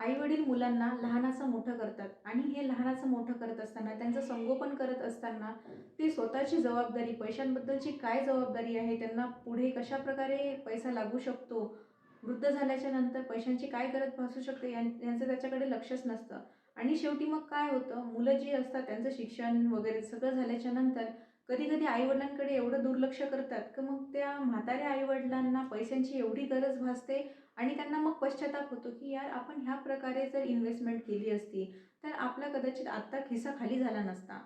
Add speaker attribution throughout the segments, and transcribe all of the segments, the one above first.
Speaker 1: आई वडील मुलांना लहानाचं मोठं करतात आणि हे लहानाचं मोठं करत असताना त्यांचं संगोपन करत असताना ते स्वतःची जबाबदारी पैशांबद्दलची काय जबाबदारी आहे त्यांना पुढे कशा प्रकारे पैसा लागू शकतो वृद्ध झाल्याच्यानंतर पैशांची काय गरज भासू शकते यां यांचं त्याच्याकडे लक्षच नसतं. आणि शेवटी मग काय होतं? मुलं जी असतात त्यांचं शिक्षण वगैरे सगळं झाल्याच्यानंतर कधी कधी आईवडिलांकडे एवढं दुर्लक्ष करतात की मग त्या म्हाताऱ्या आईवडिलांना पैशांची एवढी गरज भासते आणि त्यांना मग पश्चाताप होतो की यार आपण ह्या प्रकारे जर इन्व्हेस्टमेंट केली असती तर आपला कदाचित आत्ता खिसा खाली झाला नसता.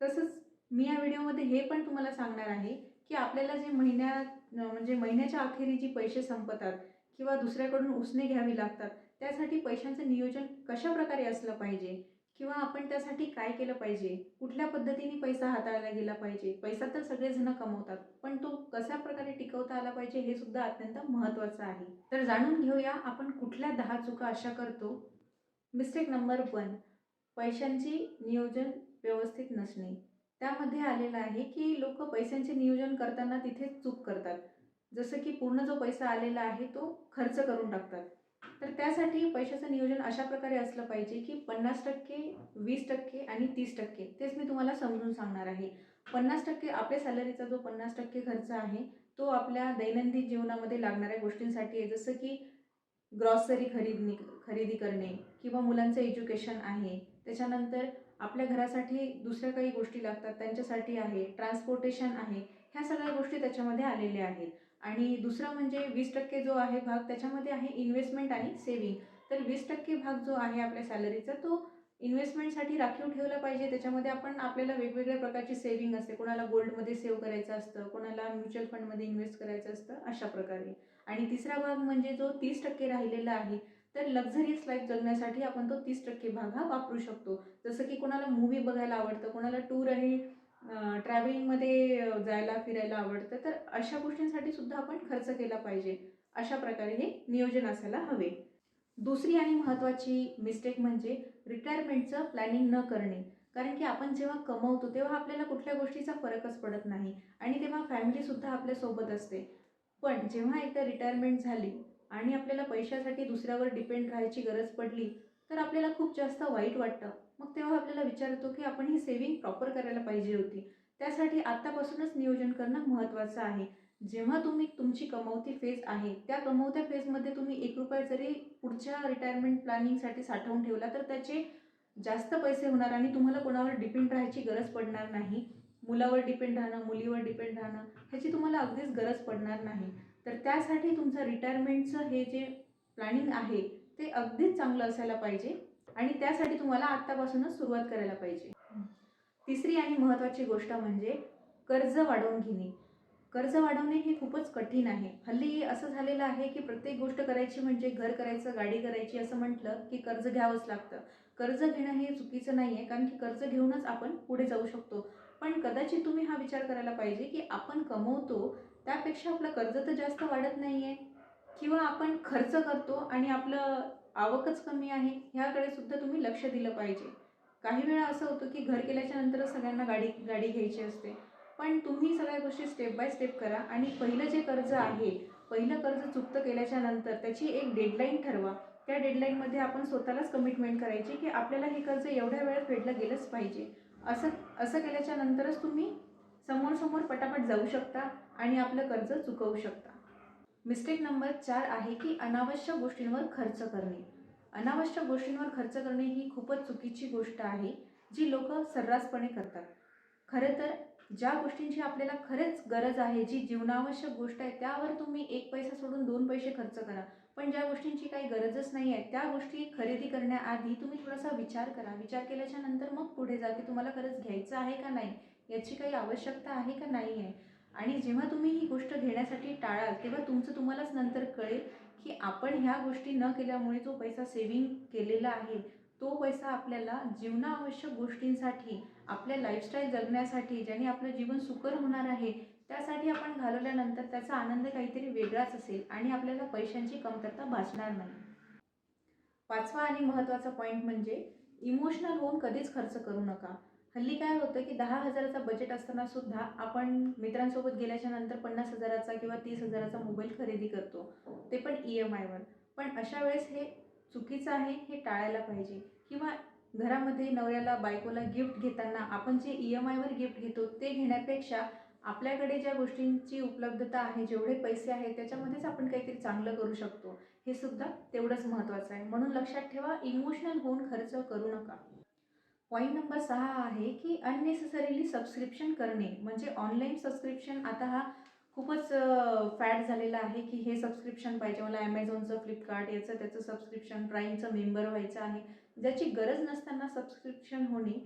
Speaker 1: तसंच मी या व्हिडिओमध्ये हे पण तुम्हाला सांगणार आहे की आपल्याला जे महिन्यात म्हणजे महिन्याच्या अखेरी जी पैसे संपतात किंवा दुसऱ्याकडून उसने घ्यावी लागतात त्यासाठी पैशांचं नियोजन कशा प्रकारे असलं पाहिजे? किंवा आपण त्यासाठी काय केलं पाहिजे? कुठल्या पद्धतीने पैसा हाताळला गेला पाहिजे? पैसा तर सगळेजण कमवतात पण तो कशा प्रकारे टिकवता आला पाहिजे हे सुद्धा अत्यंत महत्त्वाचं आहे. तर जाणून घेऊया आपण कुठल्या दहा चुका अशा करतो. मिस्टेक नंबर वन पैशांची नियोजन व्यवस्थित नसणे. त्यामध्ये आलेलं आहे की लोक पैशांचे नियोजन करताना तिथे चूक करतात. जसं की पूर्ण जो पैसा आलेला आहे तो खर्च करून टाकतात. तर त्यासाठी पैशाचं नियोजन अशा प्रकारे असलं पाहिजे की पन्नास टक्के वीस टक्के आणि तीस टक्के तेच मी तुम्हाला समजून सांगणार आहे. पन्नास टक्के आपल्या सॅलरीचा जो पन्नास टक्के खर्च आहे तो आपल्या दैनंदिन जीवनामध्ये लागणाऱ्या गोष्टींसाठी आहे. जसं की ग्रॉसरी खरेदी खरेदी करणे किंवा मुलांचं एज्युकेशन आहे. त्याच्यानंतर आपल्या घरासाठी दुसऱ्या काही गोष्टी लागतात त्यांच्यासाठी आहे. ट्रान्सपोर्टेशन आहे. ह्या सगळ्या गोष्टी त्याच्यामध्ये आलेल्या आहेत. आणि दुसरं म्हणजे वीस टक्के जो आहे भाग त्याच्यामध्ये आहे इन्व्हेस्टमेंट आणि सेव्हिंग तर वीस टक्के भाग जो आहे आपल्या सॅलरीचा तो इन्व्हेस्टमेंटसाठी राखीव ठेवला पाहिजे. त्याच्यामध्ये आपण आपल्याला वेगवेगळ्या प्रकारची सेव्हिंग असते. कोणाला गोल्डमध्ये सेव्ह करायचं असतं कोणाला म्युच्युअल फंडमध्ये इन्व्हेस्ट करायचं असतं अशा प्रकारे. आणि तिसरा भाग म्हणजे जो तीस टक्के राहिलेला आहे तर लक्झरियस लाईफ जगण्यासाठी आपण तो तीस टक्के भाग हा वापरू शकतो. जसं की कोणाला मूवी बघायला आवडतं कोणाला टूर आणि ट्रॅव्हलिंगमध्ये जायला फिरायला आवडतं तर अशा गोष्टींसाठी सुद्धा आपण खर्च केला पाहिजे. अशा प्रकारे हे नियोजन असायला हवे. दुसरी आणि महत्त्वाची मिस्टेक म्हणजे रिटायरमेंटचं प्लॅनिंग न करणे. कारण की आपण जेव्हा कमवतो तेव्हा आपल्याला कुठल्या गोष्टीचा फरकच पडत नाही आणि तेव्हा फॅमिलीसुद्धा आपल्यासोबत असते. पण जेव्हा एकदा रिटायरमेंट झाली आणि आपल्याला पैशासाठी दुसऱ्यावर डिपेंड राहायची गरज पडली तर आपल्याला खूप जास्त वाईट वाटतं. मग तेव्हा आपल्याला विचार येतो की आपण ही सेविंग प्रॉपर करायला पाहिजे होती. त्यासाठी आत्तापासूनच नियोजन करणं महत्त्वाचं आहे. जेव्हा तुम्ही तुमची कमवती फेज आहे त्या कमवत्या फेजमध्ये तुम्ही एक रुपया जरी पुढच्या रिटायरमेंट प्लॅनिंगसाठी साठवून ठेवला तर त्याचे जास्त पैसे होणार आणि तुम्हाला कोणावर डिपेंड राहायची गरज पडणार नाही. मुलावर डिपेंड राहणं मुलीवर डिपेंड राहणं ह्याची तुम्हाला अगदीच गरज पडणार नाही. तर त्यासाठी तुमचं रिटायरमेंटचं हे जे प्लॅनिंग आहे ते अगदीच चांगलं असायला पाहिजे. आणि त्यासाठी तुम्हाला आत्तापासूनच सुरुवात करायला पाहिजे. तिसरी आणि महत्त्वाची गोष्ट म्हणजे कर्ज वाढवून घेणे. कर्ज वाढवणे हे खूपच कठीण आहे. हल्ली असं झालेलं आहे की प्रत्येक गोष्ट करायची म्हणजे घर करायचं गाडी करायची असं म्हटलं की कर्ज घ्यावंच लागतं. कर्ज घेणं हे चुकीचं नाही आहे कारण की कर्ज घेऊनच आपण पुढे जाऊ शकतो. पण कदाचित तुम्ही हा विचार करायला पाहिजे की आपण कमवतो त्यापेक्षा आपलं कर्ज तर जास्त वाढत नाही आहे किंवा आपण खर्च करतो आणि आपलं आवकच कमी आहे ह्याकडे सुद्धा तुम्ही लक्ष दिलं पाहिजे. काही वेळा असं होतं की घर केल्याच्या नंतरच सगळ्यांना गाडी गाडी घ्यायची असते. पण तुम्ही सगळ्या गोष्टी स्टेप बाय स्टेप करा आणि पहिलं जे कर्ज आहे पहिलं कर्ज चुकतं केल्याच्यानंतर त्याची एक डेडलाईन ठरवा. त्या डेडलाईनमध्ये आपण स्वतःलाच कमिटमेंट करायची की आपल्याला हे कर्ज एवढ्या वेळात फेडलं गेलंच पाहिजे. असं असं केल्याच्या नंतरच तुम्ही समोर समोर पटापट जाऊ शकता आणि आपलं कर्ज चुकवू शकता. मिस्टेक नंबर चार आहे की अनावश्यक गोष्टींवर खर्च करणे. अनावश्यक गोष्टींवर खर्च करणे ही खूपच चुकीची गोष्ट आहे जी लोक सर्रासपणे करतात. खरं तर ज्या गोष्टींची आपल्याला खरंच गरज आहे जी जीवनावश्यक गोष्ट आहे त्यावर तुम्ही एक पैसा सोडून दोन पैसे खर्च करा. पण ज्या गोष्टींची काही गरजच नाही आहे त्या गोष्टी खरेदी करण्याआधी तुम्ही थोडासा विचार करा. विचार केल्याच्यानंतर मग पुढे जा की तुम्हाला खरंच घ्यायचं आहे का नाही याची काही आवश्यकता आहे का नाही आहे? आणि जेव्हा तुम्ही ही गोष्ट घेण्यासाठी टाळाल तेव्हा तुमचं तुम्हालाच नंतर कळेल की आपण ह्या गोष्टी न केल्यामुळे जो पैसा सेविंग केलेला आहे तो पैसा आपल्याला जीवनावश्यक गोष्टींसाठी आपल्या लाईफस्टाईल जगण्यासाठी ज्याने आपलं जीवन सुकर होणार आहे त्यासाठी आपण घालवल्यानंतर त्याचा आनंद काहीतरी वेगळाच असेल आणि आपल्याला पैशांची कमतरता भासणार नाही. पाचवा आणि महत्त्वाचा पॉईंट म्हणजे इमोशनल होऊन कधीच खर्च करू नका. हल्ली काय होतं की दहा हजाराचा बजेट असताना सुद्धा आपण मित्रांसोबत गेल्याच्यानंतर पन्नास हजाराचा किंवा तीस हजाराचा मोबाईल खरेदी करतो. ते पण ई एम आयवर पण अशा वेळेस हे चुकीचं आहे हे टाळायला पाहिजे. किंवा घरामध्ये नवऱ्याला बायकोला गिफ्ट घेताना आपण जे ई एम आयवर गिफ्ट घेतो ते घेण्यापेक्षा आपल्याकडे ज्या गोष्टींची उपलब्धता आहे जेवढे पैसे आहेत त्याच्यामध्येच आपण काहीतरी चांगलं करू शकतो. हे सुद्धा तेवढंच महत्त्वाचं आहे. म्हणून लक्षात ठेवा इमोशनल होऊन खर्च करू नका. पॉईंट नंबर सहा आहे की अननेसेसरीली सबस्क्रिप्शन करणे म्हणजे ऑनलाईन सबस्क्रिप्शन आता हा खूपच फॅट झालेला आहे की हे सबस्क्रिप्शन पाहिजे. मला ॲमेझॉनचं फ्लिपकार्ट याचं त्याचं सबस्क्रिप्शन प्राईमचं मेंबर व्हायचं आहे. ज्याची गरज नसताना सबस्क्रिप्शन होणे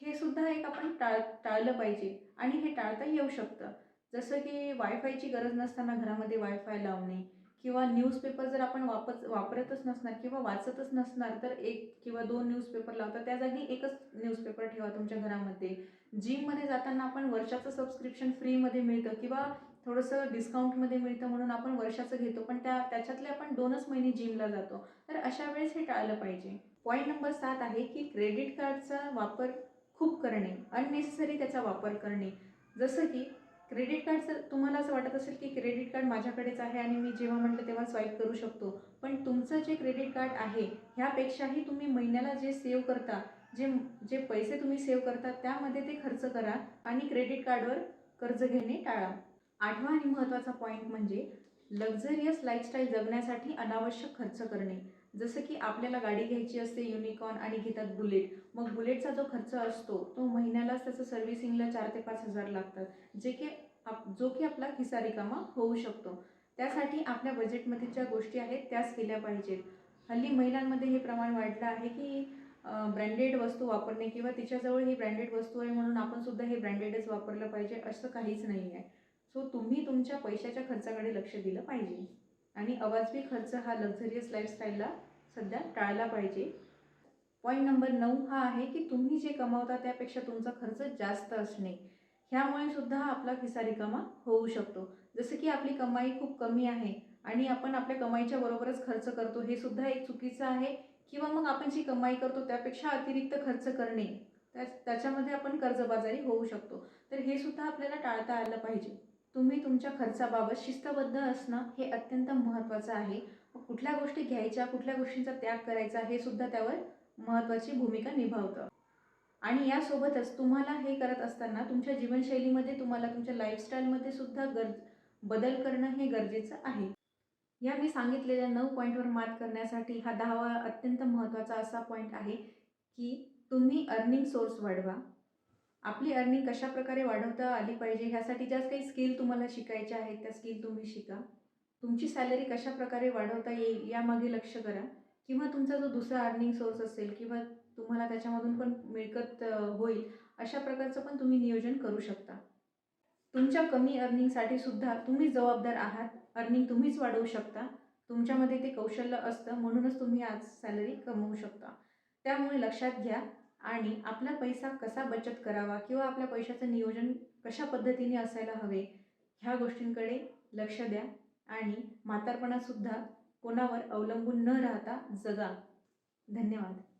Speaker 1: हे सुद्धा एक आपण टाळ टाळलं पाहिजे. आणि हे टाळता येऊ शकतं. जसं की वायफायची गरज नसताना घरामध्ये वायफाय लावणे किंवा न्यूजपेपर जर आपण वापर वापरतच नसणार किंवा वाचतच नसणार तर एक किंवा दोन न्यूजपेपर लावता त्या जागी एकच न्यूजपेपर ठेवा तुमच्या घरामध्ये. जिममध्ये जाताना आपण वर्षाचं सबस्क्रिप्शन फ्रीमध्ये मिळतं किंवा थोडंसं डिस्काउंटमध्ये मिळतं म्हणून आपण वर्षाचं घेतो पण त्या त्याच्यातले आपण दोनच महिने जिमला जातो. तर अशा वेळेस हे टाळलं पाहिजे. पॉईंट नंबर सात आहे की क्रेडिट कार्डचा वापर खूप करणे अननेसेसरी त्याचा वापर करणे. जसं की क्रेडिट कार्ड सर तुम्हाला असं वाटत असेल की क्रेडिट कार्ड माझ्याकडेच आहे आणि मी जेव्हा म्हटलं तेव्हा स्वाईप करू शकतो. पण तुमचं जे क्रेडिट कार्ड आहे ह्यापेक्षाही तुम्ही महिन्याला जे सेव्ह करता जे जे पैसे तुम्ही सेव्ह करता त्यामध्ये ते खर्च करा आणि क्रेडिट कार्डवर कर्ज घेणे टाळा. आठवा आणि महत्त्वाचा पॉईंट म्हणजे लक्झरियस लाईफस्टाईल जगण्यासाठी अनावश्यक खर्च करणे. जसं की आपल्याला गाडी घ्यायची असते युनिकॉर्न आणि घेतात बुलेट मग बुलेटचा जो खर्च असतो तो महिन्यालाच त्याचं सर्व्हिसिंगला चार ते पाच हजार लागतात. जे की आप जो की आपला खिसा रिकामा होऊ शकतो. त्यासाठी आपल्या बजेटमध्ये ज्या गोष्टी आहेत त्याच केल्या पाहिजेत. हल्ली महिलांमध्ये हे प्रमाण वाढलं आहे की ब्रँडेड वस्तू वापरणे किंवा तिच्याजवळ ही ब्रँडेड वस्तू आहे म्हणून आपण सुद्धा हे ब्रँडेडच वापरलं पाहिजे असं काहीच नाही आहे सो तुम्ही तुमच्या पैशाच्या खर्चाकडे लक्ष दिलं पाहिजे. आणि अवाजवी खर्च हा लक्झरियस लाईफस्टाईलला सध्या टाळला पाहिजे. पॉईंट नंबर नऊ हा आहे की तुम्ही जे कमावता त्यापेक्षा तुमचा खर्च जास्त असणे. ह्यामुळे सुद्धा आपला खिसा रिकामा होऊ शकतो. जसं की आपली कमाई खूप कमी आहे आणि आपण आपल्या कमाईच्या बरोबरच खर्च करतो हे सुद्धा एक चुकीचं आहे. किंवा मग आपण जी कमाई करतो त्यापेक्षा अतिरिक्त खर्च करणे त्या त्याच्यामध्ये आपण कर्जबाजारी होऊ शकतो. तर हे सुद्धा आपल्याला टाळता आलं पाहिजे. तुम्ही तुमच्या खर्चाबाबत शिस्तबद्ध असणं हे अत्यंत महत्त्वाचं आहे. कुठल्या गोष्टी घ्यायच्या कुठल्या गोष्टींचा त्याग करायचा हे सुद्धा त्यावर महत्त्वाची भूमिका निभावतं. आणि यासोबतच तुम्हाला हे करत असताना तुमच्या जीवनशैलीमध्ये तुम्हाला तुमच्या लाईफस्टाईलमध्ये सुद्धा गरज बदल करणं हे गरजेचं आहे. या मी सांगितलेल्या नऊ पॉईंटवर मात करण्यासाठी हा दहावा अत्यंत महत्त्वाचा असा पॉईंट आहे की तुम्ही अर्निंग सोर्स वाढवा. आपली अर्निंग कशा प्रकारे वाढवता आली पाहिजे? ह्यासाठी ज्या काही स्किल तुम्हाला शिकायच्या आहेत त्या स्किल तुम्ही शिका. तुमची सॅलरी कशा प्रकारे वाढवता येईल यामागे लक्ष करा. किंवा तुमचा जो दुसरा अर्निंग सोर्स असेल किंवा तुम्हाला त्याच्यामधून पण मिळकत होईल अशा प्रकारचं पण तुम्ही नियोजन करू शकता. तुमच्या कमी अर्निंगसाठी सुद्धा तुम्ही जबाबदार आहात अर्निंग तुम्हीच वाढवू शकता. तुमच्यामध्ये ते कौशल्य असतं म्हणूनच तुम्ही आज सॅलरी कमवू शकता. त्यामुळे लक्षात घ्या आणि आपला पैसा कसा बचत करावा किंवा आपल्या पैशाचं नियोजन कशा पद्धतीने असायला हवे ह्या गोष्टींकडे लक्ष द्या आणि म्हातारपणासुद्धा कोणावर अवलंबून न राहता जगा. धन्यवाद.